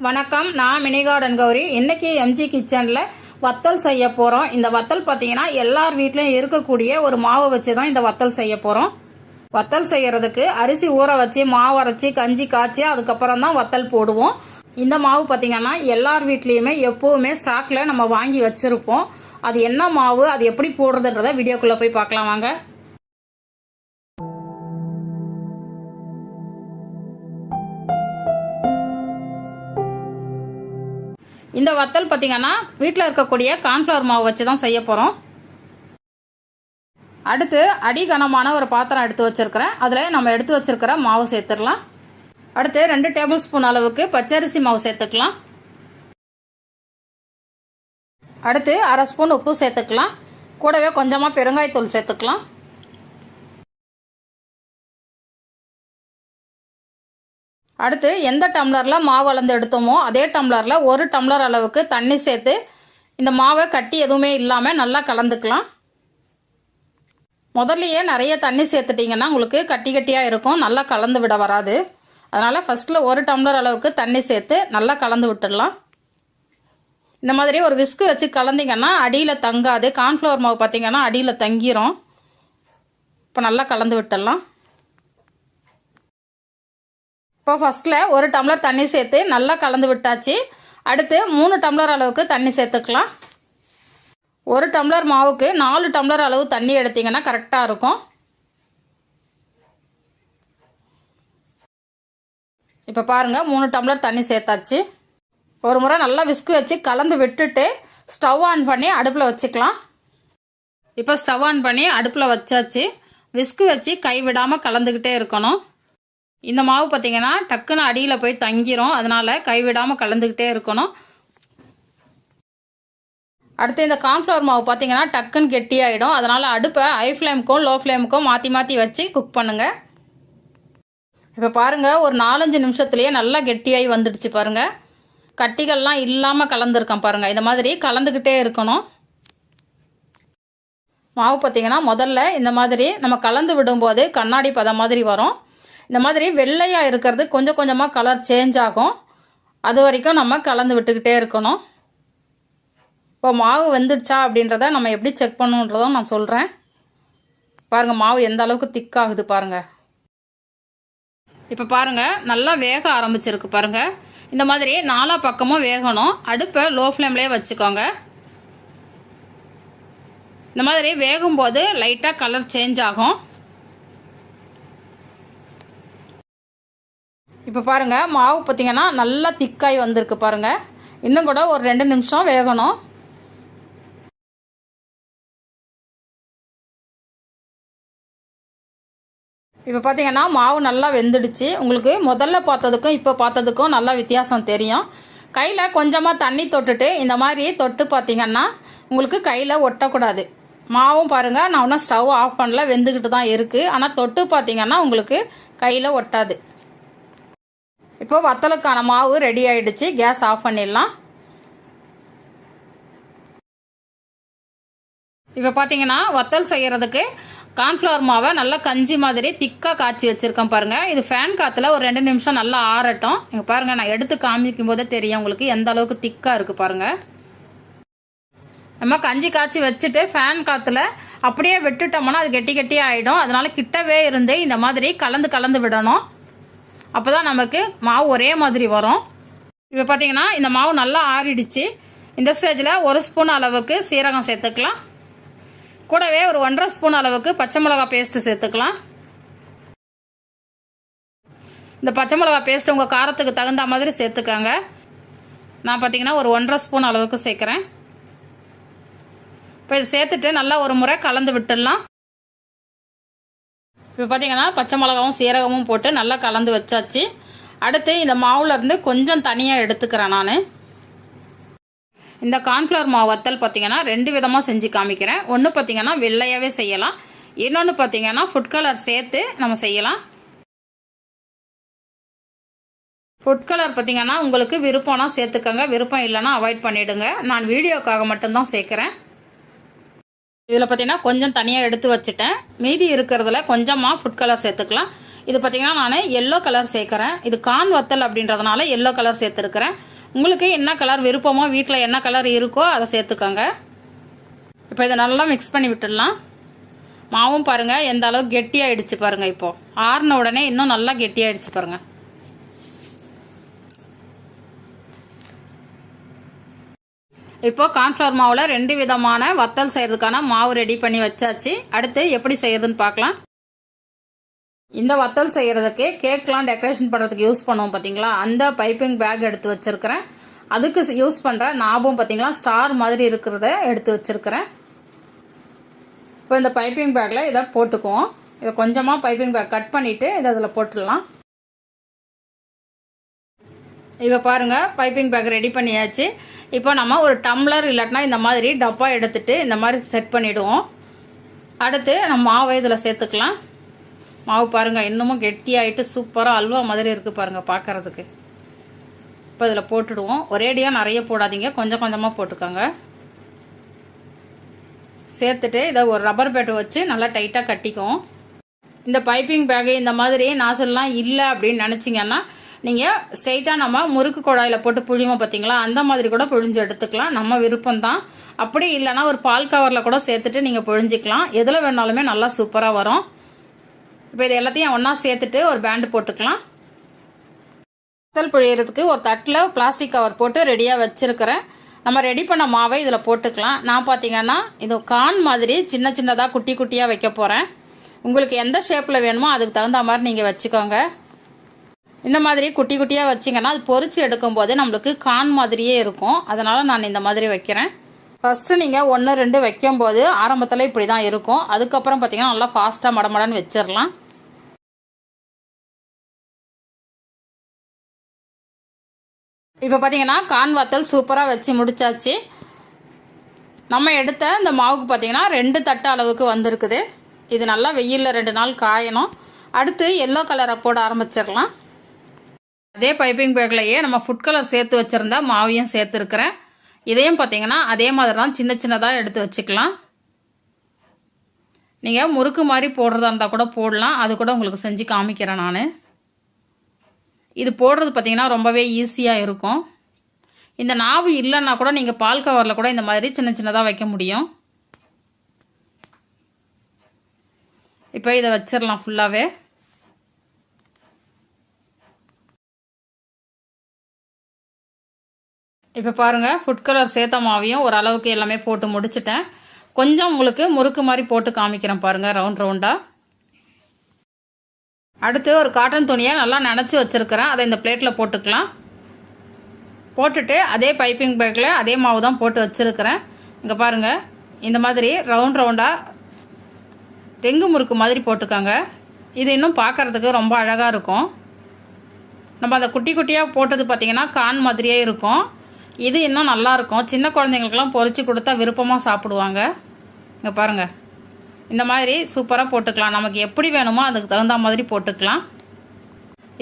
வணக்கம் நான் மினிகார்டன் கௌரி இன்னைக்கு எம்ஜி கிச்சனில் வத்தல் செய்ய போகிறோம் இந்த வத்தல் பார்த்தீங்கன்னா எல்லார் வீட்லேயும் இருக்கக்கூடிய ஒரு மாவு வச்சு தான் இந்த வத்தல் செய்ய போகிறோம் வத்தல் செய்கிறதுக்கு அரிசி ஊற வச்சு மாவு அரைச்சி கஞ்சி காய்ச்சி அதுக்கப்புறம் தான் வத்தல் போடுவோம். இந்த மாவு பார்த்தீங்கன்னா எல்லார் வீட்லேயுமே எப்போவுமே ஸ்டாக்கில் நம்ம வாங்கி வச்சுருப்போம். அது என்ன மாவு அது எப்படி போடுறதுன்றத வீடியோக்குள்ளே போய் பார்க்கலாம் வாங்க. இந்த வத்தல் பார்த்தீங்கன்னா வீட்டில் இருக்கக்கூடிய கார்ன்ஃப்ளவர் மாவு வச்சு தான் செய்ய போகிறோம் அடுத்து அடிகனமான ஒரு பாத்திரம் எடுத்து வச்சுருக்கிறேன். அதில் நம்ம எடுத்து வச்சுருக்கிற மாவு சேர்த்துடலாம். அடுத்து ரெண்டு டேபிள் ஸ்பூன் அளவுக்கு பச்சரிசி மாவு சேர்த்துக்கலாம். அடுத்து அரை ஸ்பூன் உப்பு சேர்த்துக்கலாம். கூடவே கொஞ்சமாக பெருங்காயத்தூள் சேர்த்துக்கலாம். அடுத்து எந்த டம்ளரில் மாவு அளந்து எடுத்தோமோ அதே டம்ளரில் ஒரு டம்ளர் அளவுக்கு தண்ணி சேர்த்து இந்த மாவை கட்டி எதுவுமே இல்லாமல் நல்லா கலந்துக்கலாம். முதல்லையே நிறைய தண்ணி சேர்த்துட்டிங்கன்னா உங்களுக்கு கட்டி கட்டியாக இருக்கும். நல்லா கலந்து விட வராது. அதனால் ஃபஸ்ட்டில் ஒரு டம்ளர் அளவுக்கு தண்ணி சேர்த்து நல்லா கலந்து விட்டுடலாம். இந்த மாதிரி ஒரு விஸ்கு வச்சு கலந்தீங்கன்னா அடியில் தங்காது. கார்ன்ஃப்ளவர் மாவு பார்த்தீங்கன்னா அடியில் தங்கிரும். இப்போ நல்லா கலந்து விட்டுடலாம். இப்போ ஃபஸ்ட்டில் ஒரு டம்ளர் தண்ணி சேர்த்து நல்லா கலந்து விட்டாச்சு. அடுத்து மூணு டம்ளர் அளவுக்கு தண்ணி சேர்த்துக்கலாம். ஒரு டம்ளர் மாவுக்கு நாலு டம்ளர் அளவு தண்ணி எடுத்தீங்கன்னா கரெக்டாக இருக்கும். இப்போ பாருங்கள் மூணு டம்ளர் தண்ணி சேர்த்தாச்சு. ஒரு முறை நல்லா விஸ்கு வச்சு கலந்து விட்டுட்டு ஸ்டவ் ஆன் பண்ணி அடுப்பில் வச்சுக்கலாம். இப்போ ஸ்டவ் ஆன் பண்ணி அடுப்பில் வச்சாச்சு. விஸ்கு வச்சு கை விடாமல் கலந்துக்கிட்டே இருக்கணும். இந்த மாவு பார்த்தீங்கன்னா டக்குன்னு அடியில் போய் தங்கிரும். அதனால் கைவிடாமல் கலந்துக்கிட்டே இருக்கணும். அடுத்து இந்த கார்ன்ஃப்ளவர் மாவு பார்த்தீங்கன்னா டக்குன்னு கெட்டியாயிடும். அதனால் அடுப்பை ஹை ஃப்ளேமுக்கும் லோ ஃப்ளேமுக்கும் மாற்றி மாற்றி வச்சு குக் பண்ணுங்கள் இப்போ பாருங்கள் ஒரு நாலஞ்சு நிமிஷத்துலேயே நல்லா கெட்டியாகி வந்துடுச்சு பாருங்கள் கட்டிகள்லாம் இல்லாமல் கலந்துருக்கேன் பாருங்கள் இந்த மாதிரி கலந்துக்கிட்டே இருக்கணும். மாவு பார்த்தீங்கன்னா முதல்ல இந்த மாதிரி நம்ம கலந்து விடும்போது கண்ணாடி பதம் மாதிரி வரும். இந்த மாதிரி வெள்ளையாக இருக்கிறது கொஞ்சம் கொஞ்சமாக கலர் சேஞ்ச் ஆகும். அது வரைக்கும் நம்ம கலந்து விட்டுக்கிட்டே இருக்கணும். இப்போ மாவு வெந்துடுச்சா அப்படின்றத நம்ம எப்படி செக் பண்ணுன்றதும் நான் சொல்கிறேன் பாருங்கள் மாவு எந்த அளவுக்கு திக்காகுது பாருங்கள் இப்போ பாருங்கள் நல்லா வேக ஆரம்பிச்சிருக்கு பாருங்கள் இந்த மாதிரி நாலா பக்கமும் வேகணும். அடுப்பை லோ ஃப்ளேம்லேயே வச்சுக்கோங்க. இந்த மாதிரி வேகும்போது லைட்டாக கலர் சேஞ்ச் ஆகும். இப்போ பாருங்கள் மாவு பார்த்தீங்கன்னா நல்லா திக்காய் வந்திருக்கு பாருங்கள் இன்னும் கூட ஒரு ரெண்டு நிமிஷம் வேகணும். இப்போ பார்த்தீங்கன்னா மாவு நல்லா வெந்துடுச்சு. உங்களுக்கு முதல்ல பார்த்ததுக்கும் இப்போ பார்த்ததுக்கும் நல்லா வித்தியாசம் தெரியும். கையில் கொஞ்சமாக தண்ணி தொட்டுட்டு இந்த மாதிரி தொட்டு பார்த்தீங்கன்னா உங்களுக்கு கையில் ஒட்டக்கூடாது. மாவும் பாருங்கள் நான் ஒன்றும் ஸ்டவ் ஆஃப் பண்ணல வெந்துக்கிட்டு தான் இருக்குது ஆனால் தொட்டு பார்த்தீங்கன்னா உங்களுக்கு கையில் ஒட்டாது. இப்போ வத்தலுக்கான மாவு ரெடி ஆயிடுச்சு. கேஸ் ஆஃப் பண்ணிடலாம். இப்போ பார்த்தீங்கன்னா வத்தல் செய்கிறதுக்கு கார்ன்ஃப்ளவர் மாவை நல்லா கஞ்சி மாதிரி திக்காக காய்ச்சி வச்சுருக்கேன் பாருங்கள் இது ஃபேன் காற்றுல ஒரு ரெண்டு நிமிஷம் நல்லா ஆறட்டும். இங்கே பாருங்கள் நான் எடுத்து காமிக்கும் போதே தெரியும் உங்களுக்கு எந்த அளவுக்கு திக்காக இருக்குது பாருங்கள் நம்ம கஞ்சி காய்ச்சி வச்சுட்டு ஃபேன் காற்றுல அப்படியே விட்டுட்டோம்னா அது கெட்டி கெட்டி ஆகிடும் அதனால் கிட்டவே இருந்து இந்த மாதிரி கலந்து கலந்து விடணும். அப்போ தான் நமக்கு மாவு ஒரே மாதிரி வரும். இப்போ பார்த்தீங்கன்னா இந்த மாவு நல்லா ஆறிடுச்சு. இந்த ஸ்டேஜில் ஒரு ஸ்பூன் அளவுக்கு சீரகம் சேர்த்துக்கலாம். கூடவே ஒரு ஒன்றரை ஸ்பூன் அளவுக்கு பச்சை மிளகா பேஸ்ட்டு சேர்த்துக்கலாம். இந்த பச்சை மிளகா பேஸ்ட் உங்கள் காரத்துக்கு தகுந்த மாதிரி சேர்த்துக்கோங்க. நான் பார்த்தீங்கன்னா ஒரு ஒன்றரை ஸ்பூன் அளவுக்கு சேர்க்குறேன். இப்போ இதை சேர்த்துட்டு நல்லா ஒரு முறை கலந்து விட்டுடலாம். இப்போ பார்த்தீங்கன்னா பச்சை மிளகாவும் சீரகமும் போட்டு நல்லா கலந்து வச்சாச்சு. அடுத்து இந்த மாவுலேருந்து கொஞ்சம் தனியாக எடுத்துக்கிறேன் நான். இந்த கார்ன்ஃப்ளவர் மாவு வத்தல் பார்த்தீங்கன்னா ரெண்டு விதமாக செஞ்சு காமிக்கிறேன். ஒன்று பார்த்தீங்கன்னா வெள்ளையாகவே செய்யலாம். இன்னொன்று பார்த்தீங்கன்னா ஃபுட் கலர் சேர்த்து நம்ம செய்யலாம். ஃபுட் கலர் பார்த்தீங்கன்னா உங்களுக்கு விருப்பம்னா சேர்த்துக்கோங்க. விருப்பம் இல்லைன்னா அவாய்ட் பண்ணிவிடுங்க நான் வீடியோக்காக மட்டும்தான் சேர்க்குறேன். இதில் பார்த்தீங்கன்னா கொஞ்சம் தனியாக எடுத்து வச்சுட்டேன். மீதி இருக்கிறதுல கொஞ்சமாக ஃபுட் கலர் சேர்த்துக்கலாம். இது பார்த்தீங்கன்னா நான் எல்லோ கலர் சேர்க்குறேன். இது கான் வத்தல் அப்படின்றதுனால எல்லோ கலர் சேர்த்துருக்கிறேன். உங்களுக்கு என்ன கலர் விருப்பமோ வீட்டில் என்ன கலர் இருக்கோ அதை சேர்த்துக்கோங்க. இப்போ இதை நல்லா மிக்ஸ் பண்ணி விட்டுடலாம். மாவும் பாருங்கள் எந்த அளவுக்கு கெட்டியாகிடுச்சு பாருங்கள் இப்போது ஆறின உடனே இன்னும் நல்லா கெட்டியாயிடுச்சு பாருங்கள் இப்போ கார்ன்ஃப்ளவர் மாவில் ரெண்டு விதமான வத்தல் செய்கிறதுக்கான மாவு ரெடி பண்ணி வச்சாச்சு. அடுத்து எப்படி செய்யறதுன்னு பார்க்கலாம். இந்த வத்தல் செய்கிறதுக்கு கேக்லாம் டெக்கரேஷன் பண்ணுறதுக்கு யூஸ் பண்ணுவோம் பார்த்தீங்களா அந்த பைப்பிங் பேக் எடுத்து வச்சுருக்கிறேன். அதுக்கு யூஸ் பண்ணுற நாபும் பார்த்தீங்களா ஸ்டார் மாதிரி இருக்கிறத எடுத்து வச்சுருக்கிறேன். இப்போ இந்த பைப்பிங் பேக்கில் இதை போட்டுக்குவோம். இதை கொஞ்சமாக பைப்பிங் பேக் கட் பண்ணிவிட்டு இதை அதில் போட்டுடலாம். இப்போ பாருங்கள் பைப்பிங் பேக் ரெடி பண்ணியாச்சு. இப்போ நம்ம ஒரு டம்ளர் இல்லாட்டினா இந்த மாதிரி டப்பா எடுத்துட்டு இந்த மாதிரி செட் பண்ணிவிடுவோம் அடுத்து நம்ம மாவை இதில் சேர்த்துக்கலாம். மாவு பாருங்கள் இன்னமும் கெட்டியாயிட்டு சூப்பராக அல்வா மாதிரி இருக்குது பாருங்கள் பார்க்குறதுக்கு இப்போ இதில் போட்டுடுவோம். ஒரேடியாக நிறைய போடாதீங்க கொஞ்சம் கொஞ்சமாக போட்டுக்கோங்க. சேர்த்துட்டு இதை ஒரு ரப்பர் பேட்டை வச்சு நல்லா டைட்டாக கட்டிக்கும் இந்த பைப்பிங் பேகு இந்த மாதிரி நாசல்லாம் இல்லை அப்படின்னு நினச்சிங்கன்னா நீங்கள் ஸ்ட்ரைட்டாக நம்ம முறுக்கு குழாயில் போட்டு புழிவோம் பார்த்தீங்களா அந்த மாதிரி கூட புழிஞ்சு எடுத்துக்கலாம். நம்ம விருப்பம்தான். அப்படி இல்லைன்னா ஒரு பால் கவரில் கூட சேர்த்துட்டு நீங்கள் புழிஞ்சிக்கலாம். எதில் வேணாலுமே நல்லா சூப்பராக வரும். இப்போ இது எல்லாத்தையும் ஒன்றா சேர்த்துட்டு ஒரு பேண்டு போட்டுக்கலாம். வத்தல் புழியறதுக்கு ஒரு தட்டில் பிளாஸ்டிக் கவர் போட்டு ரெடியாக வச்சுருக்கிறேன். நம்ம ரெடி பண்ண மாவை இதில் போட்டுக்கலாம். நான் பார்த்தீங்கன்னா இது கான் மாதிரி சின்ன சின்னதாக குட்டி குட்டியாக வைக்க போகிறேன் உங்களுக்கு எந்த ஷேப்பில் வேணுமோ அதுக்கு தகுந்த மாதிரி நீங்கள் வச்சுக்கோங்க. இந்த மாதிரி குட்டி குட்டியாக வச்சிங்கன்னா அது பொரிச்சு எடுக்கும்போது நம்மளுக்கு கான் மாதிரியே இருக்கும். அதனால் நான் இந்த மாதிரி வைக்கிறேன். ஃபஸ்ட்டு நீங்கள் ஒன்று ரெண்டு வைக்கும்போது ஆரம்பத்தில் இப்படி தான் இருக்கும். அதுக்கப்புறம் பார்த்தீங்கன்னா நல்லா ஃபாஸ்ட்டாக மடமடன்னு வச்சிடலாம். இப்போ பார்த்தீங்கன்னா கான் வத்தல் சூப்பராக வச்சு முடிச்சாச்சு. நம்ம எடுத்த இந்த மாவுக்கு பார்த்தீங்கன்னா ரெண்டு தட்டு அளவுக்கு வந்திருக்குது. இது நல்லா வெயிலில் ரெண்டு நாள் காயணும். அடுத்து எல்லோ கலரை போட ஆரம்பிச்சிடலாம். அதே பைப்பிங் பேக்லையே நம்ம ஃபுட் கலர் சேர்த்து வச்சுருந்தா மாவையும் சேர்த்துருக்குறேன். இதையும் பார்த்தீங்கன்னா அதே மாதிரி தான் சின்ன சின்னதாக எடுத்து வச்சுக்கலாம். நீங்கள் முறுக்கு மாதிரி போடுறதா இருந்தால் கூட போடலாம். அது கூட உங்களுக்கு செஞ்சு காமிக்கிறேன் நான். இது போடுறது பார்த்தீங்கன்னா ரொம்பவே ஈஸியாக இருக்கும். இந்த நாவு இல்லைன்னா கூட நீங்கள் பால் கவரில் கூட இந்த மாதிரி சின்ன சின்னதாக வைக்க முடியும். இப்போ இதை வச்சிடலாம் ஃபுல்லாகவே இப்போ பாருங்கள் ஃபுட் கலர் சேர்த்த மாவையும் ஓரளவுக்கு எல்லாமே போட்டு முடிச்சிட்டேன். கொஞ்சம் உங்களுக்கு முறுக்கு மாதிரி போட்டு காமிக்கிறேன் பாருங்கள் ரவுண்ட் ரவுண்டாக அடுத்து ஒரு காட்டன் துணியை நல்லா நினச்சி வச்சுருக்கிறேன். அதை இந்த பிளேட்டில் போட்டுக்கலாம். போட்டுட்டு அதே பைப்பிங் பேக்கில் அதே மாவு தான் போட்டு வச்சுருக்கிறேன். இங்கே பாருங்கள் இந்த மாதிரி ரவுண்ட் ரவுண்டாக டெங்கு முறுக்கு மாதிரி போட்டுக்கோங்க. இது இன்னும் பார்க்குறதுக்கு ரொம்ப அழகாக இருக்கும். நம்ம அதை குட்டி குட்டியாக போட்டது பார்த்திங்கன்னா கான் மாதிரியே இருக்கும். இது இன்னும் நல்லாயிருக்கும். சின்ன குழந்தைங்களுக்கெல்லாம் பொறிச்சு கொடுத்தா விருப்பமாக சாப்பிடுவாங்க. இங்கே பாருங்கள் இந்த மாதிரி சூப்பராக போட்டுக்கலாம். நமக்கு எப்படி வேணுமோ அதுக்கு தகுந்த மாதிரி போட்டுக்கலாம்.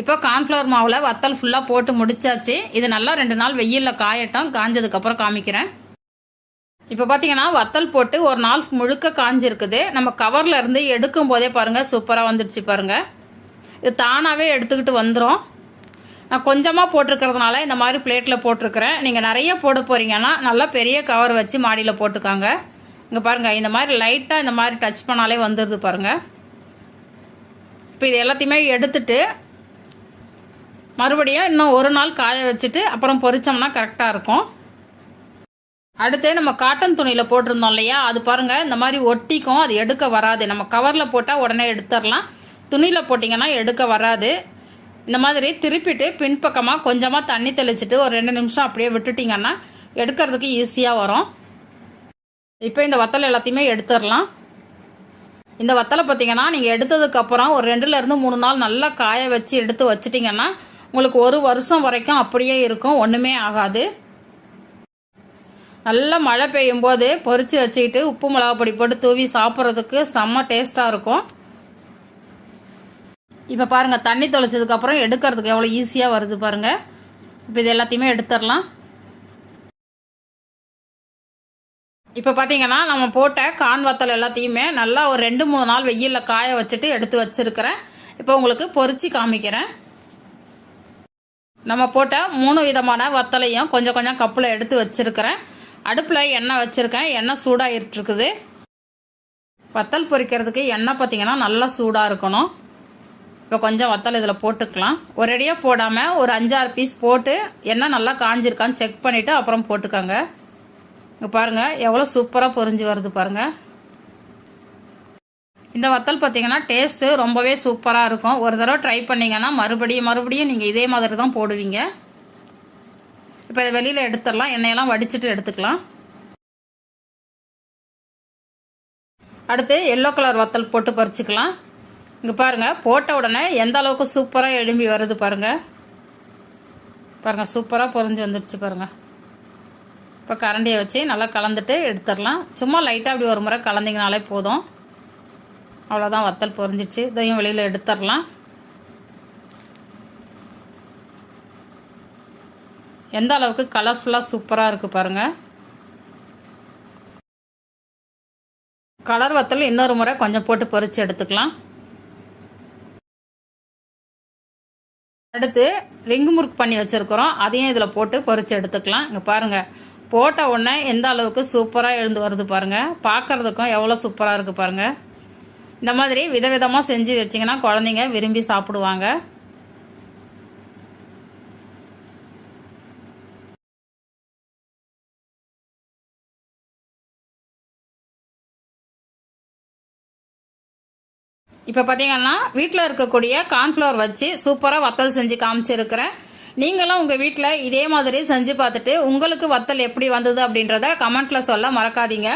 இப்போ கார்ன்ஃப்ளவர் மாவில் வத்தல் ஃபுல்லாக போட்டு முடிச்சாச்சு. இது நல்லா ரெண்டு நாள் வெயிலில் காயட்டும். காஞ்சதுக்கப்புறம் காமிக்கிறேன். இப்போ பார்த்தீங்கன்னா வத்தல் போட்டு ஒரு நாள் முழுக்க காஞ்சிருக்குது. நம்ம கவரில் இருந்து எடுக்கும் போதே பாருங்கள் சூப்பராக வந்துடுச்சு பாருங்கள் இது தானாகவே எடுத்துக்கிட்டு வந்துடும் நான் கொஞ்சமாக போட்டிருக்கிறதுனால இந்த மாதிரி பிளேட்டில் போட்டிருக்கிறேன். நீங்கள் நிறைய போட போகிறீங்கன்னா நல்லா பெரிய கவர் வச்சு மாடியில் போட்டுக்காங்க. இங்கே பாருங்கள் இந்த மாதிரி லைட்டாக இந்த மாதிரி டச் பண்ணாலே வந்துடுது பாருங்கள் இப்போ இது எல்லாத்தையுமே எடுத்துட்டு மறுபடியும் இன்னும் ஒரு நாள் காய வச்சுட்டு அப்புறம் பொரிச்சோம்னா கரெக்டாக இருக்கும். அடுத்து நம்ம காட்டன் துணியில் போட்டிருந்தோம் இல்லையா? அது பாருங்கள் இந்த மாதிரி ஒட்டிக்கும் அது எடுக்க வராது. நம்ம கவரில் போட்டால் உடனே எடுத்துடலாம். துணியில் போட்டிங்கன்னா எடுக்க வராது. இந்த மாதிரி திருப்பிட்டு பின்பக்கமாக கொஞ்சமாக தண்ணி தெளிச்சிட்டு ஒரு ரெண்டு நிமிஷம் அப்படியே விட்டுட்டிங்கன்னா எடுக்கிறதுக்கு ஈஸியாக வரும். இப்போ இந்த வத்தல் எல்லாத்தையுமே எடுத்துடலாம். இந்த வத்தலை பார்த்திங்கன்னா நீங்கள் எடுத்ததுக்கப்புறம் ஒரு ரெண்டுலேருந்து மூணு நாள் நல்லா காய வச்சு எடுத்து வச்சிட்டிங்கன்னா உங்களுக்கு ஒரு வருஷம் வரைக்கும் அப்படியே இருக்கும். ஒன்றுமே ஆகாது. நல்லா மழை பெய்யும் போது பொரித்து வச்சுக்கிட்டு உப்பு மிளகா பொடி போட்டு தூவி சாப்பிட்றதுக்கு செம்ம டேஸ்ட்டாக இருக்கும். இப்போ பாருங்கள் தண்ணி தொலைச்சதுக்கப்புறம் எடுக்கிறதுக்கு எவ்வளோ ஈஸியாக வருது பாருங்கள் இப்போ இது எல்லாத்தையுமே எடுத்துடலாம். இப்போ பார்த்தீங்கன்னா நம்ம போட்ட கான் வத்தல் எல்லாத்தையுமே நல்லா ஒரு ரெண்டு மூணு நாள் வெயிலில் காய வச்சுட்டு எடுத்து வச்சுருக்கிறேன். இப்போ உங்களுக்கு பொறிச்சு காமிக்கிறேன். நம்ம போட்ட மூணு விதமான வத்தலையும் கொஞ்சம் கொஞ்சம் கப்பில் எடுத்து வச்சுருக்கிறேன். அடுப்பில் எண்ணெய் வச்சுருக்கேன். எண்ணெய் சூடாகிட்டு இருக்குது. வத்தல் பொறிக்கிறதுக்கு எண்ணெய் பார்த்தீங்கன்னா நல்லா சூடாக இருக்கணும். இப்போ கொஞ்சம் வத்தல் இதில் போட்டுக்கலாம். ஒரேடியாக போடாமல் ஒரு அஞ்சாறு பீஸ் போட்டு எண்ணெய் நல்லா காஞ்சிருக்கான்னு செக் பண்ணிவிட்டு அப்புறம் போட்டுக்கோங்க. இங்கே பாருங்கள் எவ்வளோ சூப்பராக பொறிஞ்சு வருது பாருங்கள் இந்த வத்தல் பார்த்தீங்கன்னா டேஸ்ட்டு ரொம்பவே சூப்பராக இருக்கும். ஒரு தடவை ட்ரை பண்ணிங்கன்னா மறுபடியும் மறுபடியும் நீங்கள் இதே மாதிரி தான் போடுவீங்க. இப்போ இதை வெளியில் எடுத்துடலாம். எண்ணெயெல்லாம் வடிச்சிட்டு எடுத்துக்கலாம். அடுத்து எல்லோ கலர் வத்தல் போட்டு பறிச்சிக்கலாம். இங்கே பாருங்கள் போட்ட உடனே எந்த அளவுக்கு சூப்பராக எழும்பி வருது பாருங்கள் பாருங்கள் சூப்பராக பொறிஞ்சு வந்துடுச்சு பாருங்கள் இப்போ கரண்டியை வச்சு நல்லா கலந்துட்டு எடுத்துடலாம். சும்மா லைட்டாக அப்படி ஒரு முறை கலந்திங்கனாலே போதும். அவ்வளோதான் வத்தல் பொரிஞ்சிச்சு இதையும் வெளியில் எடுத்துடலாம். எந்த அளவுக்கு கலர்ஃபுல்லாக சூப்பராக இருக்குது பாருங்கள் கலர் வத்தல் இன்னொரு முறை கொஞ்சம் போட்டு பொறிச்சு எடுத்துக்கலாம். அடுத்து ரிங்கு முறுக்கு பண்ணி வச்சுருக்குறோம். அதையும் இதில் போட்டு பொறிச்சு எடுத்துக்கலாம். இங்கே பாருங்கள் போட்ட உடனே எந்த அளவுக்கு சூப்பராக எழுந்து வருது பாருங்கள் பார்க்குறதுக்கும் எவ்வளோ சூப்பராக இருக்குது பாருங்கள் இந்த மாதிரி விதவிதமாக செஞ்சு வச்சிங்கன்னா குழந்தைங்க விரும்பி சாப்பிடுவாங்க. இப்போ பார்த்தீங்கன்னா வீட்டில் இருக்கக்கூடிய கார்ன்ஃப்ளவர் வச்சு சூப்பராக வத்தல் செஞ்சு காமிச்சிருக்கிறேன். நீங்களும் உங்கள் வீட்டில் இதே மாதிரி செஞ்சு பார்த்துட்டு உங்களுக்கு வத்தல் எப்படி வந்தது அப்படின்றத கமெண்ட்டில் சொல்ல மறக்காதீங்க.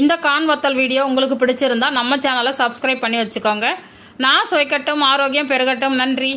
இந்த கான் வத்தல் வீடியோ உங்களுக்கு பிடிச்சிருந்தா நம்ம சேனலை சப்ஸ்கிரைப் பண்ணி வச்சுக்கோங்க. நான் சுவைக்கட்டும் ஆரோக்கியம் பெருகட்டும். நன்றி.